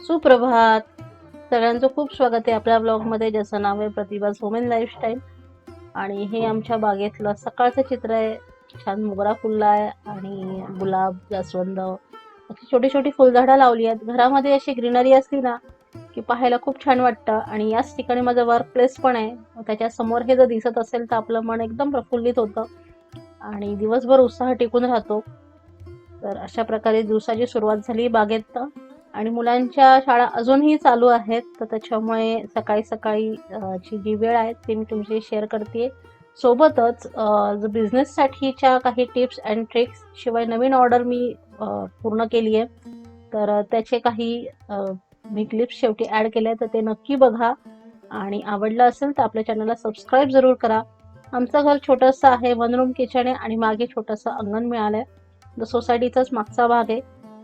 सुप्रभात. सगळ्यांचं खूप स्वागत आहे आपल्या ब्लॉगमध्ये ज्याचं नाव आहे प्रतिभा होमेन लाईफस्टाईल आणि हे आमच्या बागेतलं सकाळचं चित्र आहे. छान मोगरा फुलला आहे आणि गुलाब जास्वंद अशी छोटी छोटी फुलझाडं लावली आहेत. घरामध्ये अशी ग्रीनरी असली ना की पाहायला खूप छान वाटतं. आणि याच ठिकाणी माझं वर्क प्लेस पण आहे. त्याच्या त्याच्यासमोर हे जर दिसत असेल तर आपलं मन एकदम प्रफुल्लित होतं. आणि दिवसभर उत्साह टिकून राहतो. तर अशा प्रकारे दिवसाची सुरुवात झाली बागेत. आणि मुलांच्या शाळा अजूनही चालू आहेत. तर त्याच्यामुळे सकाळी सकाळी ची जी वेळ आहे ती मी तुमची शेअर करते सोबतच बिझनेससाठीच्या काही टिप्स अँड ट्रिक्स शिवाय नवीन ऑर्डर मी पूर्ण केली आहे तर त्याचे काही मी क्लिप्स शेवटी ॲड केले तर ते नक्की बघा. आणि आवडलं असेल तर आपल्या चॅनलला सबस्क्राईब जरूर करा. आमचं घर छोटंसं आहे वन रूम किचन आहे आणि मागे छोटंसं अंगण मिळालं आहे जो सोसायटीचाच मागचा भाग आहे.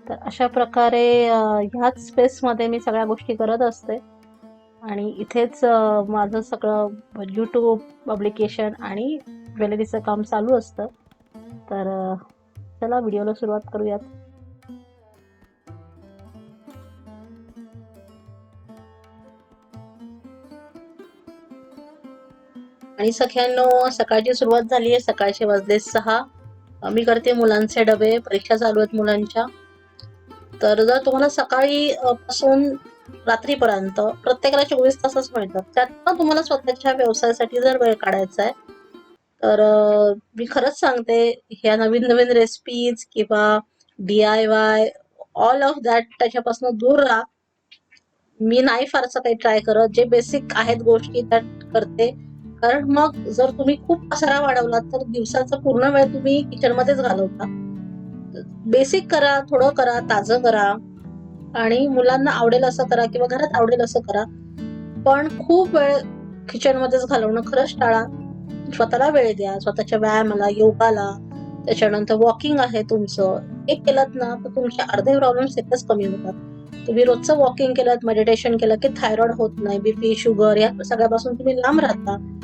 तर अशा प्रकारे ह्याच स्पेसमध्ये मी सगळ्या गोष्टी करत असते. आणि इथेच माझं सगळं यूट्यूब पब्लिकेशन आणि ज्वेलरीचं काम चालू असतं. तर चला व्हिडिओला सुरुवात करूयात. आणि सख्यांनो सकाळची सुरुवात झाली आहे सकाळचे वाजले सहा. मी करते मुलांचे डबे परीक्षा चालू आहेत मुलांच्या. तर जर तुम्हाला सकाळी पासून रात्रीपर्यंत प्रत्येकाला चोवीस तासच मिळतात. त्यातनं तुम्हाला स्वतःच्या व्यवसायासाठी जर वेळ काढायचा आहे तर मी खरंच सांगते ह्या नवीन नवीन रेसिपीज किंवा D I Y all of that त्याच्यापासून दूर राहा. मी नाही फारसं काही ट्राय करत. जे बेसिक आहेत गोष्टी त्या करते. कारण मग जर तुम्ही खूप पसारा वाढवला तर दिवसाचा पूर्ण वेळ तुम्ही किचन मध्येच घालवता. बेसिक करा थोडं करा ताजं करा आणि मुलांना आवडेल असं करा किंवा घरात आवडेल असं करा. पण खूप वेळ किचन मध्येच घालवणं खरंच टाळा. स्वतःला वेळ द्या स्वतःच्या व्यायामाला योगाला. त्याच्यानंतर वॉकिंग आहे तुमचं. एक केलं ना तर तुमचे अर्धे प्रॉब्लेम्स एकच कमी होतात. तुम्ही रोजचं वॉकिंग केलं मेडिटेशन केलं की थायरॉइड होत नाही बीपी शुगर या सगळ्यापासून तुम्ही लांब राहता.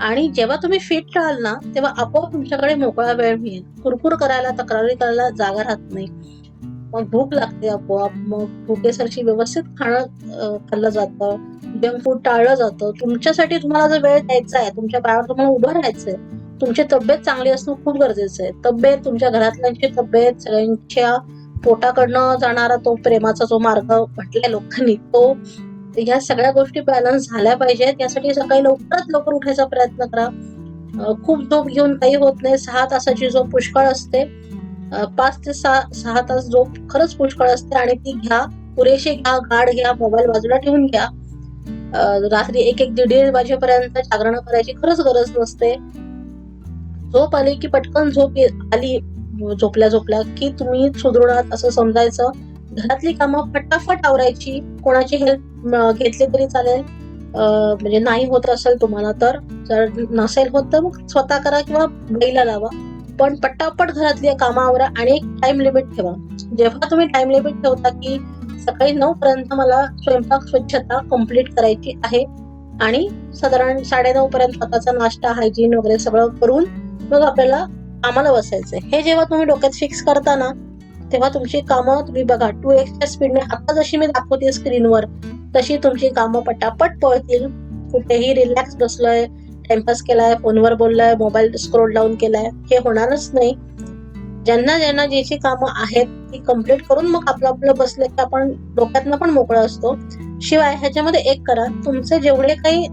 आणि जेव्हा तुम्ही फिट राहाल ना तेव्हा आपोआप तुमच्याकडे मोकळा वेळ मिळेल. कुरकुर करायला तक्रारी करायला जागा राहत नाही. मग भूक लागते आपोआप. मग भुकेसारखी व्यवस्थित खाणं खाल्लं जातं. जंक फूड टाळलं जातं. तुमच्यासाठी तुम्हाला जर वेळ द्यायचा आहे तुमच्या पायावर तुम्हाला उभं राहायचंय तुमची तब्येत चांगली असणं खूप गरजेचं आहे. तब्येत तुमच्या घरातल्यांची तब्येत सगळ्यांच्या पोटाकडनं जाणारा तो प्रेमाचा जो मार्ग म्हटलाय लोकांनी तो ह्या सगळ्या गोष्टी बॅलन्स झाल्या पाहिजेत. यासाठी सकाळी लवकरात लवकर उठायचा प्रयत्न करा. खूप झोप घेऊन काही होत नाही. सहा तासाची झोप पुष्कळ असते. पाच ते सहा सहा तास झोप खरंच पुष्कळ असते आणि ती घ्या. पुरेशी घ्या गाढ घ्या मोबाईल बाजूला ठेवून घ्या. रात्री एक एक दीड दीड वाजेपर्यंत जागरण करायची खरंच गरज नसते. झोप आली की पटकन झोप आली झोपल्या झोपल्या की तुम्ही सुदृढ आहात असं समजायचं. घरातली कामं फटाफट आवरायची कोणाची हेल्प घेतली तरी चालेल. म्हणजे नाही होत असेल तुम्हाला तर जर नसेल होत तर मग स्वतः करा किंवा बैला लावा. पण पटापट घरातली कामं आवरा आणि एक टाइम लिमिट ठेवा. जेव्हा तुम्ही टाइम लिमिट ठेवता की सकाळी नऊ पर्यंत मला स्वयंपाक स्वच्छता कंप्लीट करायची आहे आणि साधारण साडेनऊ पर्यंत स्वतःचा नाश्ता हायजीन वगैरे सगळं करून मग आपल्याला कामाला बसायचंय. हे जेव्हा तुम्ही डोक्यात फिक्स करता ना तेव्हा तुमची कामं तुम्ही बघा. टू एक्सच्या स्पीडने आता जशी मी दाखवते स्क्रीनवर तशी तुमची कामं पटापट पळतील. कुठेही रिलॅक्स बसलोय टाइमपास केलाय फोनवर बोललाय मोबाईल स्क्रोल डाऊन केलाय हे होणारच नाही. ज्यांना ज्यांना जी कामं आहेत ती कंप्लीट करून मग आपलं आपलं बसलं की आपण डोक्यातनं पण मोकळं असतो. शिवाय ह्याच्यामध्ये एक करा तुमचे जेवढे काही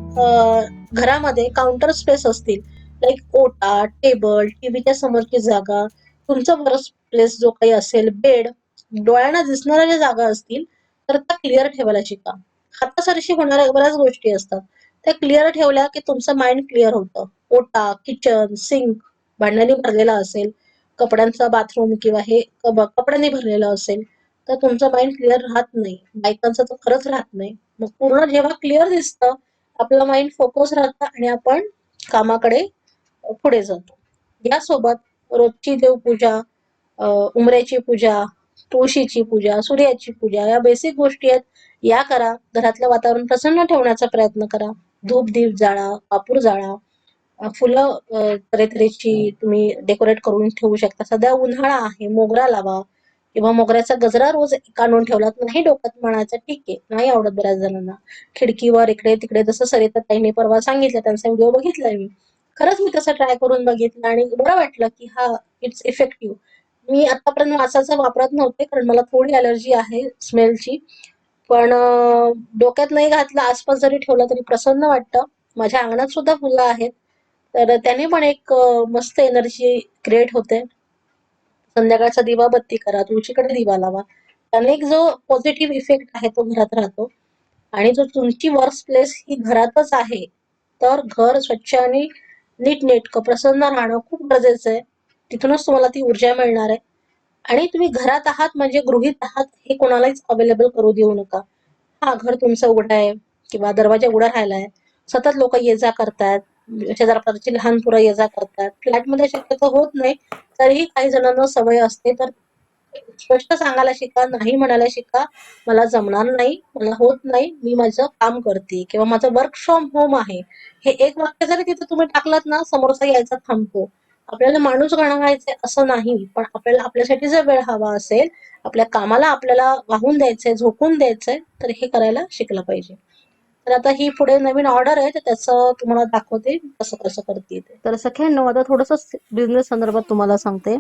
घरामध्ये काउंटर स्पेस असतील लाईक ओटा टेबल टीव्हीच्या समोरची जागा तुमचं बरंच प्लेस जो काही असेल बेड डोळ्यांना दिसणाऱ्या ज्या जागा असतील तर त्या क्लिअर ठेवायला शिका. हातासरशी होणाऱ्या बऱ्याच गोष्टी असतात. त्या क्लिअर ठेवल्या की तुमचं माइंड क्लिअर होतं. ओटा किचन सिंक भांड्याने भरलेला असेल कपड्यांचा बाथरूम किंवा हे कपड्यांनी भरलेलं असेल तर तुमचं माइंड क्लिअर राहत नाही. बायकांचं तर खरंच राहत नाही. मग पूर्ण जेव्हा क्लिअर दिसतं आपलं माइंड फोकस राहतं आणि आपण कामाकडे पुढे जातो. यासोबत रोजची देवपूजा उमऱ्याची पूजा तुळशीची पूजा सूर्याची पूजा या बेसिक गोष्टी आहेत. या करा. घरातलं वातावरण प्रसन्न ठेवण्याचा प्रयत्न करा. धूप दीप जाळा कापूर जाळा. फुलं अं, तुम्ही डेकोरेट करून ठेवू शकता. सध्या उन्हाळा आहे. मोगरा लावा. किंवा मोगऱ्याचा गजरा रोज काढून ठेवला नाही डोक्यात म्हणायचं ठीक आहे. नाही आवडत बऱ्याच जणांना. खिडकीवर इकडे तिकडे जसं सरिता ताईने परवा सांगितलं त्यांचा व्हिडिओ बघितलाय मी. खरंच मी तसं ट्राय करून बघितलं आणि बरं वाटलं की हा इट्स इफेक्टिव्ह मी आतापर्यंत वासाचा वापरत नव्हते कारण मला थोडी अलर्जी आहे स्मेलची पण डोक्यात नाही घातलं आसपास जरी ठेवलं तरी प्रसन्न वाटतं. माझ्या अंगणात सुद्धा फुलं आहेत. तर त्याने पण एक मस्त एनर्जी क्रिएट होते. संध्याकाळचा दिवा बत्ती करा तुळशीकडे दिवा लावा. त्याने एक जो पॉझिटिव्ह इफेक्ट आहे तो घरात राहतो. आणि जो तुमची वर्क प्लेस ही घरातच आहे तर घर स्वच्छ आणि नीटनेटकं प्रसन्न राहणं खूप गरजेचं आहे. तिथूनच तुम्हाला ती ऊर्जा मिळणार आहे. आणि तुम्ही घरात आहात म्हणजे गृहित आहात हे कोणालाच अवेलेबल करू देऊ नका. हा घर तुमचं उघडं आहे किंवा दरवाजा उघडा राहिलाय सतत लोक ये जा करतायत शेजारपारची लहान पुरं ये जा करतात. फ्लॅटमध्ये शक्यतो होत नाही तरीही काही जणांना सवय असते तर स्पष्ट सांगायला शिका नाही म्हणायला शिका मला जमणार नाही मला होत नाही मी माझं काम करते किंवा माझं वर्क फ्रॉम होम आहे. हे एक वाक्य जरी तिथे तुम्ही टाकलात ना समोरचा यायचा थांबतो. आपल्याला माणूस गणवायचे असं नाही पण आपल्याला आपल्यासाठी जर वेळ हवा असेल आपल्या कामाला आपल्याला वाहून द्यायचंय झोकून द्यायचंय तर हे करायला शिकलं पाहिजे. तर आता ही पुढे नवीन ऑर्डर आहे तर त्याचं तुम्हाला दाखवते कसं कसं करते तर सख्यांनो आता थोडस बिझनेस संदर्भात तुम्हाला सांगते.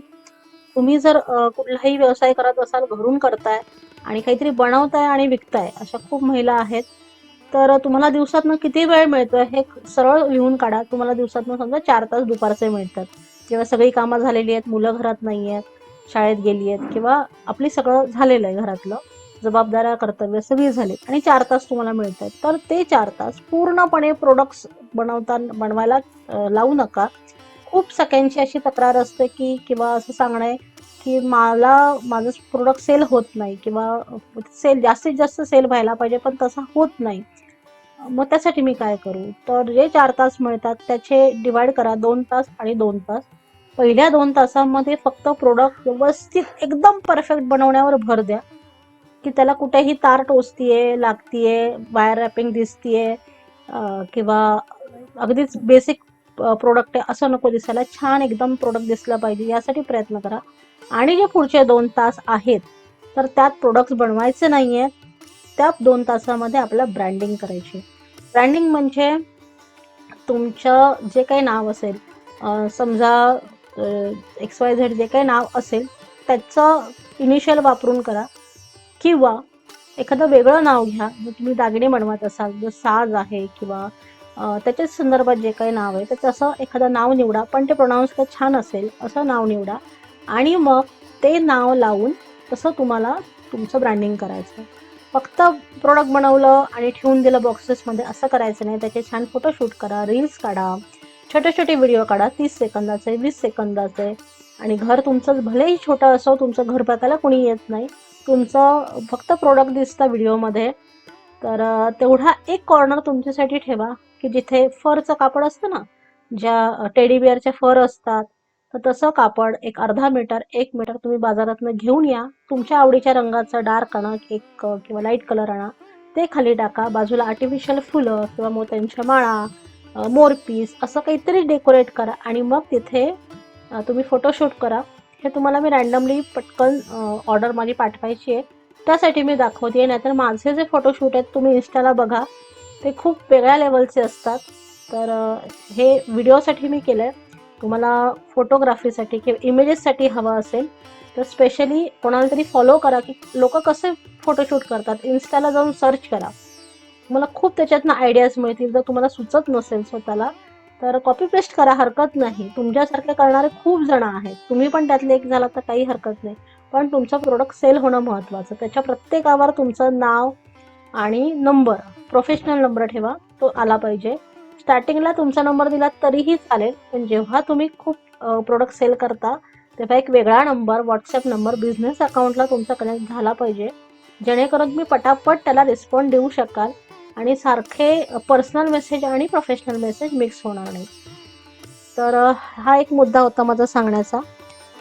तुम्ही जर कुठलाही व्यवसाय करत असाल घरून करताय आणि काहीतरी बनवताय आणि विकताय अशा खूप महिला आहेत तर तुम्हाला दिवसातनं किती वेळ मिळतोय हे सरळ लिहून काढा. तुम्हाला दिवसातनं समजा चार तास दुपारचे मिळतात. जेव्हा सगळी कामं झालेली आहेत मुलं घरात नाही आहेत शाळेत गेली आहेत किंवा आपली सगळं झालेलं आहे घरातलं जबाबदाऱ्या कर्तव्य सगळी झाली आणि चार तास तुम्हाला मिळत आहेत. तर ते चार तास पूर्णपणे प्रोडक्ट्स बनवता बनवायला लावू नका. खूप सगळ्यांची अशी तक्रार असते की किंवा असं सांगणं आहे की मला माझं प्रोडक्ट सेल होत नाही किंवा सेल जास्तीत जास्त सेल व्हायला पाहिजे पण तसा होत नाही. मग त्यासाठी मी काय करू? तर जे चार तास मिळतात त्याचे डिवाइड करा दोन तास आणि दोन तास. पहिल्या दोन तासामध्ये फक्त प्रोडक्ट व्यवस्थित एकदम परफेक्ट बनवण्यावर भर द्या. की त्याला कुठेही तार टोचतीये लागतीये वायर रॅपिंग दिसतीये किंवा अगदीच बेसिक प्रोडक्ट आहे असं नको दिसायला छान एकदम प्रोडक्ट दिसलं पाहिजे यासाठी प्रयत्न करा. आणि जे पुढचे दोन तास आहेत तर त्यात प्रोडक्ट्स बनवायचे नाही आहेत त्या दोन तासामध्ये आपल्याला ब्रँडिंग करायची. ब्रँडिंग म्हणजे तुमचं जे काही नाव असेल समजा एक्स वाय झेड जे काही नाव असेल त्याचं इनिशियल वापरून करा. किंवा एखादं वेगळं नाव घ्या जर तुम्ही दागिने बनवत असाल जर साज आहे किंवा त्याच्याच संदर्भात जे काही नाव आहे तर तसं एखादं नाव निवडा पण ते प्रोनाऊन्स तर छान असेल असं नाव निवडा. आणि मग ते नाव लावून तसं तुम्हाला तुमचं ब्रँडिंग करायचं. फक्त प्रोडक्ट बनवलं आणि ठेवून दिलं बॉक्सेसमध्ये असं करायचं नाही. त्याचे छान फोटोशूट करा रील्स काढा. छोटे छोटे व्हिडिओ काढा तीस सेकंदाचे वीस सेकंदाचे. आणि घर तुमचं भलेही छोटं असो तुमचं घर बघायला कोणी येत नाही. तुमचं फक्त प्रोडक्ट दिसतं व्हिडिओमध्ये. तर तेवढा एक कॉर्नर तुमच्यासाठी ठेवा की जिथे फरचं कापड असतं ना ज्या टेडीबिअरचे फर असतात तर तसं कापड एक अर्धा मीटर एक मीटर तुम्ही बाजारातनं घेऊन या. तुमच्या आवडीच्या रंगाचं डार्क आणा एक किंवा लाइट कलर आणा ते खाली टाका. बाजूला आर्टिफिशियल फुलं किंवा मोत्यांच्या माळा मोरपीस असं काहीतरी डेकोरेट करा. आणि मग तिथे तुम्ही फोटोशूट करा. हे तुम्हाला मी रँडमली पटकन ऑर्डर माझी पाठवायची आहे. त्यासाठी मी दाखवते नाहीतर माझे जे फोटोशूट आहेत तुम्ही इन्स्टाला बघा. ते खूप वेगळ्या लेवलचे असतात. तर हे व्हिडिओसाठी मी केलं आहे तुम्हाला फोटोग्राफीसाठी किंवा इमेजेससाठी हवं असेल तर स्पेशली कोणाला तरी फॉलो करा की लोक कसे फोटोशूट करतात इन्स्टाला जाऊन सर्च करा. तुम्हाला खूप त्याच्यातनं आयडियाज मिळतील. जर तुम्हाला सुचत नसेल स्वतःला तर कॉपी पेस्ट करा हरकत नाही. तुमच्यासारखे करणारे खूप जण आहेत. तुम्ही पण त्यातले एक झाला तर काही हरकत नाही. पण तुमचं प्रोडक्ट सेल होणं महत्त्वाचं त्याच्या प्रत्येकावर तुमचं नाव आणि नंबर प्रोफेशनल नंबर ठेवा. तो आला पाहिजे. स्टार्टिंगला तुमचा नंबर दिला तरीही चालेल. पण जेव्हा तुम्ही खूप प्रोडक्ट सेल करता तेव्हा एक वेगळा नंबर व्हॉट्सअप नंबर बिझनेस अकाउंटला तुमचा कनेक्ट झाला पाहिजे. जेणेकरून मी पटापट त्याला रिस्पॉन्ड देऊ शकाल. आणि सारखे पर्सनल मेसेज आणि प्रोफेशनल मेसेज मिक्स होणार नाही. तर हा एक मुद्दा होता माझा सांगण्याचा.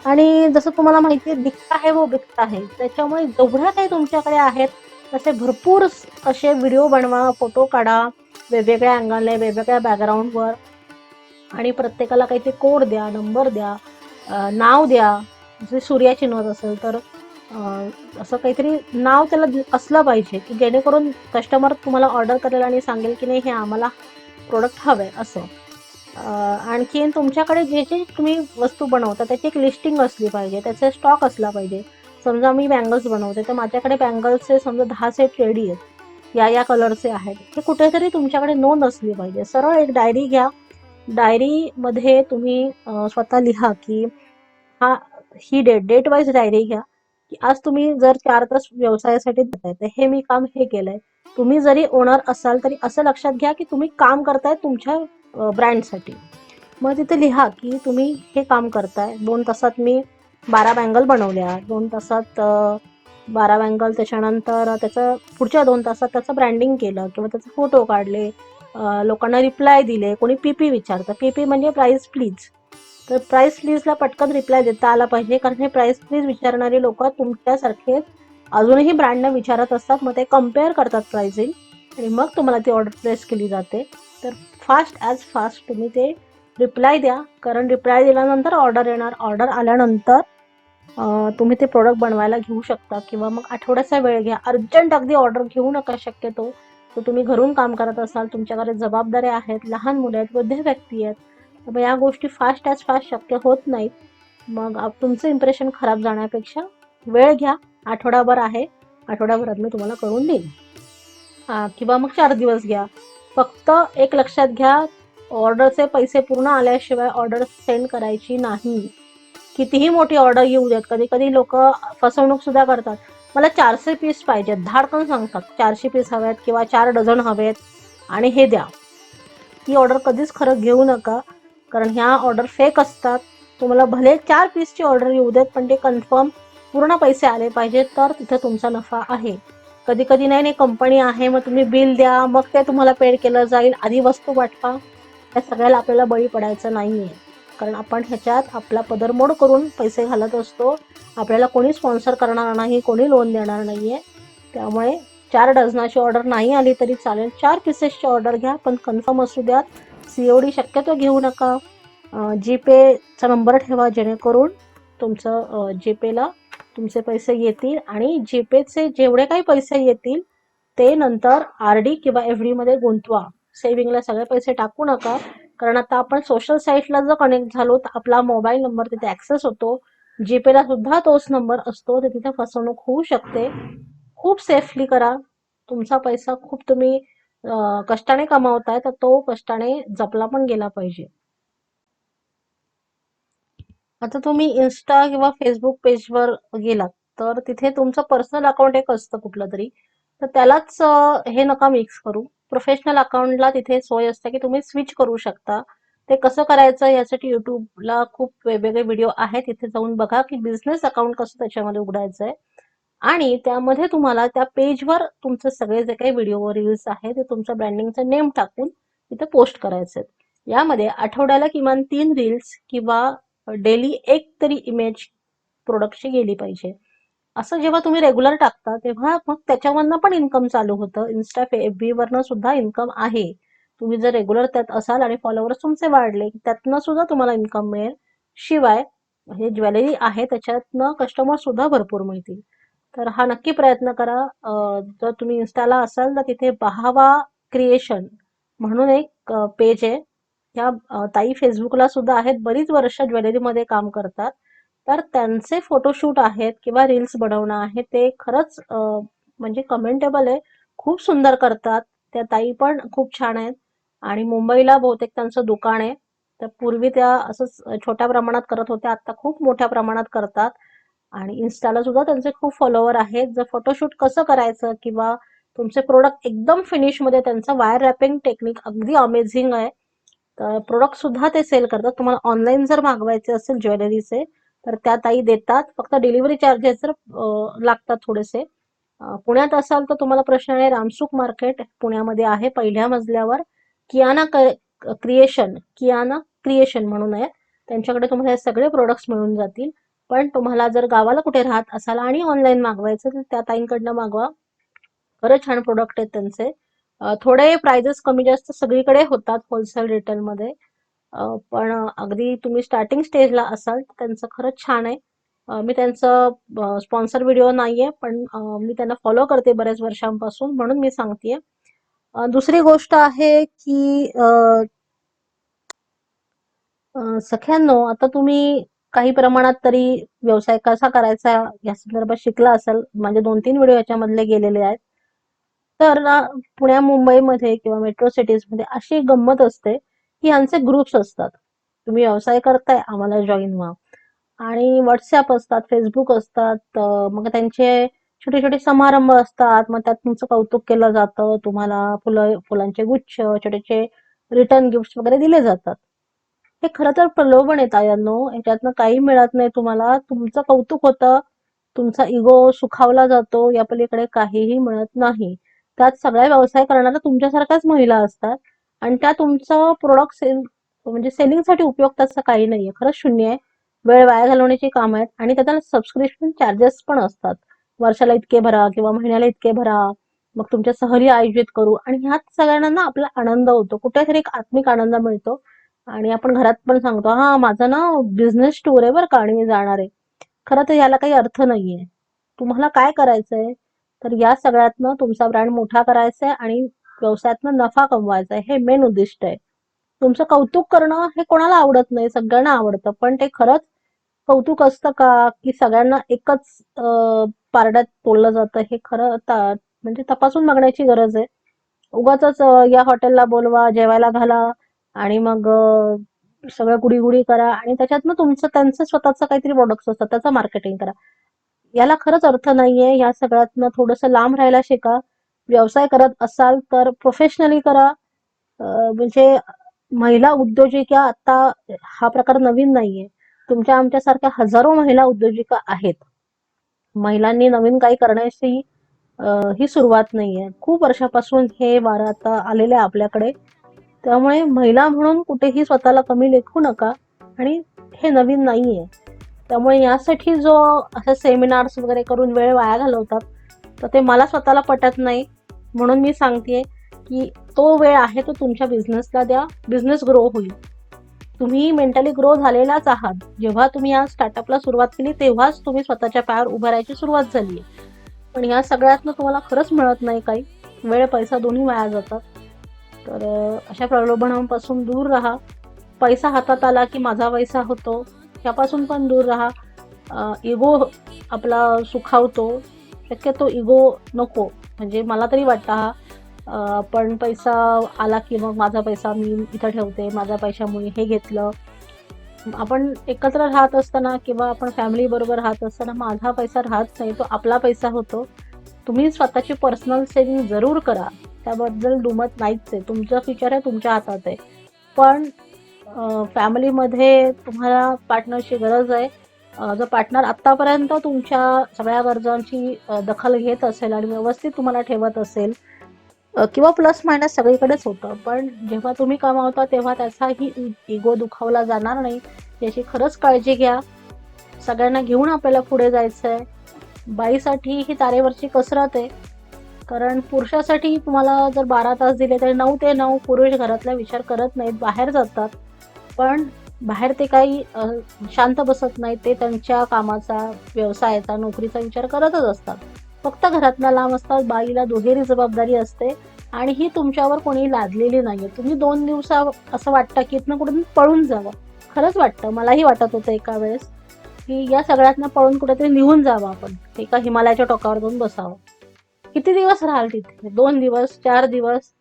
आणि जसं तुम्हाला माहिती आहे दिखता आहे वो बिकता आहे त्याच्यामुळे जेवढ्या काही तुमच्याकडे आहेत तसे भरपूर असे व्हिडिओ बनवा फोटो काढा वेगवेगळ्या अँगलने वेगवेगळ्या बॅकग्राऊंडवर आणि प्रत्येकाला काहीतरी कोड द्या नंबर द्या नाव द्या. जसे सूर्याची नोंद असेल तर असं काहीतरी नाव त्याला असलं पाहिजे की जेणेकरून कस्टमर तुम्हाला ऑर्डर करेल आणि सांगेल की नाही हे आम्हाला प्रोडक्ट हवं आहे असं आणखीन तुमच्याकडे जे जे तुम्ही वस्तू बनवता त्याची एक लिस्टिंग असली पाहिजे त्याचा स्टॉक असला पाहिजे. समजा मी बँगल्स बनवते तर माझ्याकडे बँगल्सचे समजा दहा सेट रेडी आहेत. या या कलरचे आहेत. हे कुठेतरी तुमच्याकडे नोंद असली पाहिजे. सरळ एक डायरी घ्या. डायरीमध्ये तुम्ही स्वतः लिहा की हा ही डेट डेट वाईज डायरी घ्या. की आज तुम्ही जर चार तास व्यवसायासाठी देताय तर हे मी काम हे केलंय. तुम्ही जरी ओनर असाल तरी असं लक्षात घ्या की तुम्ही काम करताय तुमच्या ब्रँडसाठी मग तिथे लिहा की तुम्ही हे काम करताय. दोन तासात मी बारा बँगल बनवल्या. दोन तासात बारा बँगल त्याच्यानंतर त्याचं पुढच्या दोन तासात त्याचं ब्रँडिंग केलं किंवा त्याचे फोटो काढले. लोकांना रिप्लाय दिले. कोणी पीपी विचारतं. पीपी म्हणजे प्राईस प्लीज तर प्राईस प्लीजला पटकन रिप्लाय देता आला पाहिजे. कारण हे प्राईस प्लीज विचारणारे लोक तुमच्यासारखे अजूनही ब्रँडना विचारत असतात. मग ते कंपेअर करतात प्राइसिंग आणि मग तुम्हाला ती ऑर्डर प्लेस केली जाते. तर फास्ट ॲज फास्ट तुम्ही ते रिप्लाय द्या. कारण रिप्लाय दिल्यानंतर ऑर्डर येणार. ऑर्डर आल्यानंतर तुम्ही ते प्रोडक्ट बनवायला घेऊ शकता. किंवा मग आठवड्याचा वेळ घ्या. अर्जंट अगदी ऑर्डर घेऊ नका शक्यतो. तर तुम्ही घरून काम करत असाल तुमच्याकडे जबाबदाऱ्या आहेत लहान मुलं आहेत वृद्ध व्यक्ती आहेत त्यामुळे मग या गोष्टी फास्ट ॲज फास्ट शक्य होत नाहीत. मग तुमचं इम्प्रेशन खराब जाण्यापेक्षा वेळ घ्या. आठवडाभर आहे. आठवड्याभरात मी तुम्हाला करून देईन. हा, किंवा मग चार दिवस घ्या. फक्त एक लक्षात घ्या ऑर्डरचे पैसे पूर्ण आल्याशिवाय ऑर्डर सेंड करायची नाही. कितीही मोठी ऑर्डर येऊ देत कधी कधी लोक फसवणूक सुद्धा करतात. मला चारशे पीस पाहिजेत. धाडकन सांगतात. चारशे पीस हवेत किंवा चार डझन हवेत. आणि हे द्या. ती ऑर्डर कधीच खरं घेऊ नका. कारण ह्या ऑर्डर फेक असतात. तुम्हाला भले चार पीसची ऑर्डर येऊ देत पण ते कन्फर्म पूर्ण पैसे आले पाहिजेत तर तिथे तुमचा नफा आहे. कधी कधी नाही नाही कंपनी आहे मग तुम्ही बिल द्या मग ते तुम्हाला पेड केलं जाईल. आधी वस्तू पाठवा या सगळ्याला आपल्याला बळी पडायचं नाही आहे कारण आपण ह्याच्यात आपला पदरमोड करून पैसे घालत असतो. आपल्याला कोणी स्पॉन्सर करणार नाही कोणी लोन देणार नाही आहे त्यामुळे चार डझनाची ऑर्डर नाही आली तरी चालेल. चार पीसेसची ऑर्डर घ्या पण कन्फर्म असू द्यात. सी ओ डी शक्यतो घेऊ नका. जीपेचा नंबर ठेवा जेणेकरून तुमचं जीपेला तुमचे पैसे येतील आणि जीपेचे जेवढे काही पैसे येतील ते नंतर आर डी किंवा एफ डीमध्ये गुंतवा. सेव्हिंगला सगळे पैसे टाकू नका. कारण आता आपण सोशल साईटला जर कनेक्ट झालो तर आपला मोबाईल नंबर तिथे ॲक्सेस होतो. जीपेला सुद्धा तोच नंबर असतो. तर तिथे फसवणूक होऊ शकते. खूप सेफली करा. तुमचा पैसा खूप तुम्ही कष्टाने कमावताय तर तो कष्टाने जपला पण गेला पाहिजे. आता तुम्ही इन्स्टा किंवा फेसबुक पेजवर गेलात तर तिथे तुमचं पर्सनल अकाउंट एक असतं कुठलं तरी तर त्यालाच हे नका मिक्स करू. प्रोफेशनल अकाउंटला तिथे सोय असते की तुम्ही स्विच करू शकता. ते कसं करायचं यासाठी युट्यूबला खूप वेगवेगळे व्हिडिओ आहेत तिथे जाऊन बघा की बिझनेस अकाउंट कसं त्याच्यामध्ये उघडायचं आहे आणि त्यामध्ये तुम्हाला त्या पेजवर तुमचे सगळे जे काही व्हिडिओ रील्स आहे ते तुमच्या ब्रँडिंगचं नेम टाकून तिथे पोस्ट करायचे यामध्ये आठवड्याला किमान तीन रील्स किंवा डेली एक तरी इमेज प्रोडक्टची गेली पाहिजे. असं जेव्हा तुम्ही रेग्युलर टाकता तेव्हा मग त्याच्यावरनं पण इन्कम चालू होतं. इन्स्टा एफबी वरनं सुद्धा इन्कम आहे. तुम्ही जर रेग्युलर त्यात असाल आणि फॉलोअर्स तुमचे वाढले त्यातनं सुद्धा तुम्हाला इन्कम मिळेल. शिवाय हे ज्वेलरी आहे त्याच्यातनं कस्टमर सुद्धा भरपूर मिळतील. तर हा नक्की प्रयत्न करा. जर तुम्ही इन्स्टाला असाल तर तिथे बहावा क्रिएशन म्हणून एक पेज आहे. ह्या ताई फेसबुकला सुद्धा आहेत. बरीच वर्ष ज्वेलरीमध्ये काम करतात. तर त्यांचे फोटोशूट आहेत किंवा रील्स बनवणं आहे ते खरंच म्हणजे कमेंटेबल आहे. खूप सुंदर करतात. त्या ताई पण खूप छान आहेत. आणि मुंबईला बहुतेक त्यांचं दुकान आहे. तर पूर्वी त्या असंच छोट्या प्रमाणात करत होत्या. आता खूप मोठ्या प्रमाणात करतात. आणि इन्स्टाला सुद्धा त्यांचे खूप फॉलोअर आहेत. जर फोटोशूट कसं करायचं किंवा तुमचे प्रोडक्ट एकदम फिनिशमध्ये त्यांचं वायर रॅपिंग टेक्निक अगदी अमेझिंग आहे. तर प्रोडक्ट सुद्धा ते सेल करतात. तुम्हाला ऑनलाईन जर मागवायचे असेल ज्वेलरीचे तर त्या ताई देतात. फक्त डिलिव्हरी चार्जेस जर लागतात थोडेसे. पुण्यात असाल तर तुम्हाला प्रश्न आहे रामसुख मार्केट पुण्यामध्ये आहे पहिल्या मजल्यावर. कियाना क्रिएशन कियाना क्रिएशन म्हणून आहे. त्यांच्याकडे तुम्हाला हे सगळे प्रोडक्ट्स मिळून जातील. पण तुम्हाला जर गावाला कुठे राहत असाल आणि ऑनलाईन मागवायचं तर त्या ताईंकडनं मागवा. खरंच छान प्रोडक्ट आहेत त्यांचे. थोडे प्राइजेस कमी जास्त सगळीकडे होतात होलसेल रिटेलमध्ये मध्ये. पण अगदी तुम्ही स्टार्टिंग स्टेजला असाल तर त्यांचं खरंच छान आहे. मी त्यांचं स्पॉन्सर व्हिडिओ नाहीये पण मी त्यांना फॉलो करते बऱ्याच वर्षांपासून म्हणून मी सांगतेय. दुसरी गोष्ट आहे की सख्यांनो आता तुम्ही काही प्रमाणात तरी व्यवसाय कसा करायचा या संदर्भात शिकला असाल. माझे दोन तीन व्हिडिओ याच्यामधले गेलेले आहेत. तर ना पुण्या मुंबईमध्ये किंवा मेट्रो सिटीजमध्ये अशी गंमत असते की यांचे ग्रुप्स असतात. तुम्ही व्यवसाय करताय आम्हाला जॉईन व्हा. आणि व्हॉट्सअप असतात फेसबुक असतात मग त्यांचे छोटे छोटे समारंभ असतात. मग त्यात तुमचं कौतुक केलं जातं. तुम्हाला फुलं फुलांचे गुच्छ छोटेसे रिटर्न गिफ्ट वगैरे दिले जातात. हे खरं तर प्रलोभन आहे तायांनो ह्याच्यातनं काही मिळत नाही तुम्हाला. तुमचं कौतुक होतं. तुमचा इगो सुखावला जातो. या पलीकडे काहीही मिळत नाही. त्यात सगळ्या व्यवसाय करणाऱ्या तुमच्यासारख्याच महिला असतात. आणि त्या तुमचं प्रोडक्ट सेल म्हणजे सेलिंगसाठी उपयोग असं काही नाहीये. खरंच शून्य आहे. वेळ वाया घालवण्याची काम आहेत. आणि त्याच्याला सबस्क्रिप्शन चार्जेस पण असतात. वर्षाला इतके भरा किंवा महिन्याला इतके भरा. मग तुमच्या सहली आयोजित करू. आणि ह्यात सगळ्यांना आपला आनंद होतो. कुठेतरी एक आत्मिक आनंद मिळतो. आणि आपण घरात पण सांगतो हा माझा ना बिझनेस टूर आहे बरं का आणि मी जाणार आहे. खरं तर याला काही अर्थ नाहीये. तुम्हाला काय करायचंय? तर या सगळ्यातनं तुमचा ब्रँड मोठा करायचा आहे आणि व्यवसायातनं नफा कमवायचा आहे हे मेन उद्दिष्ट आहे. तुमचं कौतुक करणं हे कोणाला आवडत नाही सगळ्यांना आवडतं पण ते खरंच कौतुक असतं का? की सगळ्यांना एकच पारड्यात तोडलं जातं हे खरं म्हणजे तपासून बघण्याची गरज आहे. उगाच या हॉटेलला बोलवा जेवायला घाला आणि मग सगळं गुडीगुडी करा आणि त्याच्यातनं तुमचं त्यांचं स्वतःचं काहीतरी प्रोडक्ट असतात त्याचं मार्केटिंग करा. याला खरंच अर्थ नाहीये या सगळ्यातनं थोडंसं लांब राहायला शिका. व्यवसाय करत असाल तर प्रोफेशनली करा. म्हणजे महिला उद्योजिका आता हा प्रकार नवीन नाहीये. तुमच्या आमच्यासारख्या हजारो महिला उद्योजिका आहेत. महिलांनी नवीन काही करण्याची ही सुरुवात नाहीये. खूप वर्षापासून हे वारं आता आलेले आहे आपल्याकडे. त्यामुळे महिला म्हणून कुठेही स्वतःला कमी लेखू नका आणि हे नवीन नाही आहे त्यामुळे यासाठी जो असे सेमिनार्स वगैरे करून वेळ वाया घालवतात तर ते मला स्वतःला पटत नाही. म्हणून मी सांगते की तो वेळ आहे तो तुमच्या बिझनेसला द्या. बिझनेस ग्रो होईल. तुम्ही मेंटली ग्रो झालेलाच आहात. जेव्हा तुम्ही या स्टार्टअपला सुरुवात केली तेव्हाच तुम्ही स्वतःच्या पायावर उभारायची राहायची सुरुवात झाली. आहे पण या सगळ्यातनं तुम्हाला खरंच मिळत नाही काही. वेळ पैसा दोन्ही वाया जातात. तर अशा प्रलोभनांपासून दूर राहा. पैसा हातात आला की माझा पैसा होतो ह्यापासून पण दूर राहा. इगो आपला सुखावतो. शक्यतो इगो नको. म्हणजे मला तरी वाटतं हा. पण पैसा आला की मग माझा पैसा मी इथं ठेवते माझ्या पैशामुळे हे घेतलं. आपण एकत्र राहत असताना किंवा आपण फॅमिलीबरोबर राहत असताना माझा पैसा राहत नाही तो आपला पैसा होतो. तुम्ही स्वतःची पर्सनल सेविंग जरूर करा. त्याबद्दल दुमत नाहीच आहे. तुमचं फ्युचर आहे तुमच्या हातात आहे. पण फॅमिलीमध्ये तुम्हाला पार्टनरची गरज आहे. जर पार्टनर आत्तापर्यंत तुमच्या सगळ्या गरजांची दखल घेत असेल आणि व्यवस्थित तुम्हाला ठेवत असेल किंवा प्लस मायनस सगळीकडेच होतं. पण जेव्हा तुम्ही कमावता तेव्हा त्याचाही इगो दुखावला जाणार नाही. याची खरंच काळजी घ्या. सगळ्यांना घेऊन आपल्याला पुढे जायचं आहे बाईसाठी ही तारेवरची कसरत आहे. कारण पुरुषासाठी तुम्हाला जर बारा तास दिले तर नऊ ते नऊ पुरुष घरातला विचार करत नाहीत बाहेर जातात. पण बाहेर ते काही शांत बसत नाहीत ते त्यांच्या कामाचा व्यवसायाचा नोकरीचा विचार करतच असतात. फक्त घरातल्या लांब असतात बाईला दुहेरी जबाबदारी असते आणि ही तुमच्यावर कोणी लादलेली नाहीये. तुम्ही दोन दिवसा असं वाटतं की इथनं कुठून पळून जावं. खरंच वाटतं मलाही वाटत होतं एका वेळेस की या सगळ्यातनं पळून कुठेतरी निघून जावं आपण एका हिमालयाच्या टोकावर जाऊन बसावं. किती दिवस राहाल तिथे? दोन दिवस चार दिवस?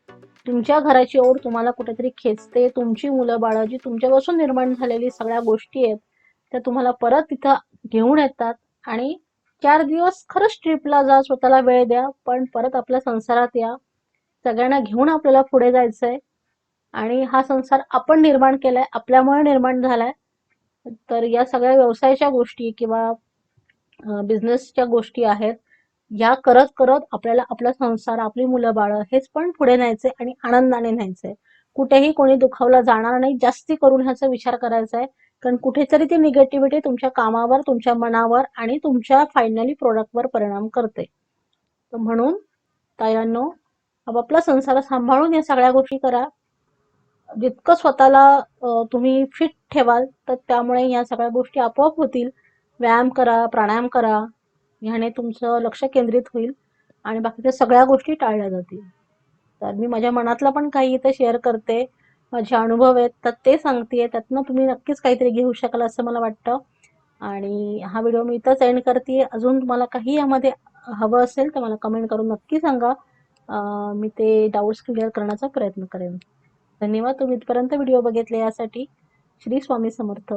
तुमच्या घराची ओढ तुम्हाला कुठेतरी खेचते. तुमची मुलं बाळं जी तुमच्यापासून निर्माण झालेली सगळ्या गोष्टी आहेत. त्या तुम्हाला परत तिथं घेऊन येतात. आणि चार दिवस खरंच ट्रिपला जा स्वतःला वेळ द्या पण परत आपल्या संसारात या. सगळ्यांना घेऊन आपल्याला पुढे जायचंय. आणि हा संसार आपण निर्माण केलाय आपल्यामुळे निर्माण झालाय. तर या सगळ्या व्यवसायाच्या गोष्टी किंवा बिझनेसच्या गोष्टी आहेत. या करत करत आपल्याला आपला संसार आपली मुलं बाळं हेच पण पुढे न्यायचे आणि आनंदाने न्यायचंय. कुठेही कोणी दुखावला जाणार नाही जास्ती करून ह्याचा विचार करायचा आहे कारण कुठेतरी ती निगेटिव्हिटी तुमच्या कामावर तुमच्या मनावर आणि तुमच्या फायनली प्रोडक्टवर परिणाम करते. तर म्हणून तायांनो आपापला संसार सांभाळून या सगळ्या गोष्टी करा. जितकं स्वतःला तुम्ही फिट ठेवाल तर त्यामुळे या सगळ्या गोष्टी आपोआप होतील. व्यायाम करा प्राणायाम करा. ह्याने तुमचं लक्ष केंद्रित होईल आणि बाकीच्या सगळ्या गोष्टी टाळल्या जातील. तर मी माझ्या मनातलं पण काही इथं शेअर करते. माझे अनुभव आहेत तर ते सांगते त्यातनं तुम्ही नक्कीच काहीतरी घेऊ शकाल असं मला वाटतं. आणि हा व्हिडिओ मी इथंच एंड करते. अजून तुम्हाला काही यामध्ये हवं असेल तर मला कमेंट करून नक्की सांगा. मी ते डाऊट्स क्लिअर करण्याचा प्रयत्न करेन. धन्यवाद तुम्ही इथपर्यंत व्हिडिओ बघितले यासाठी. श्री स्वामी समर्थ.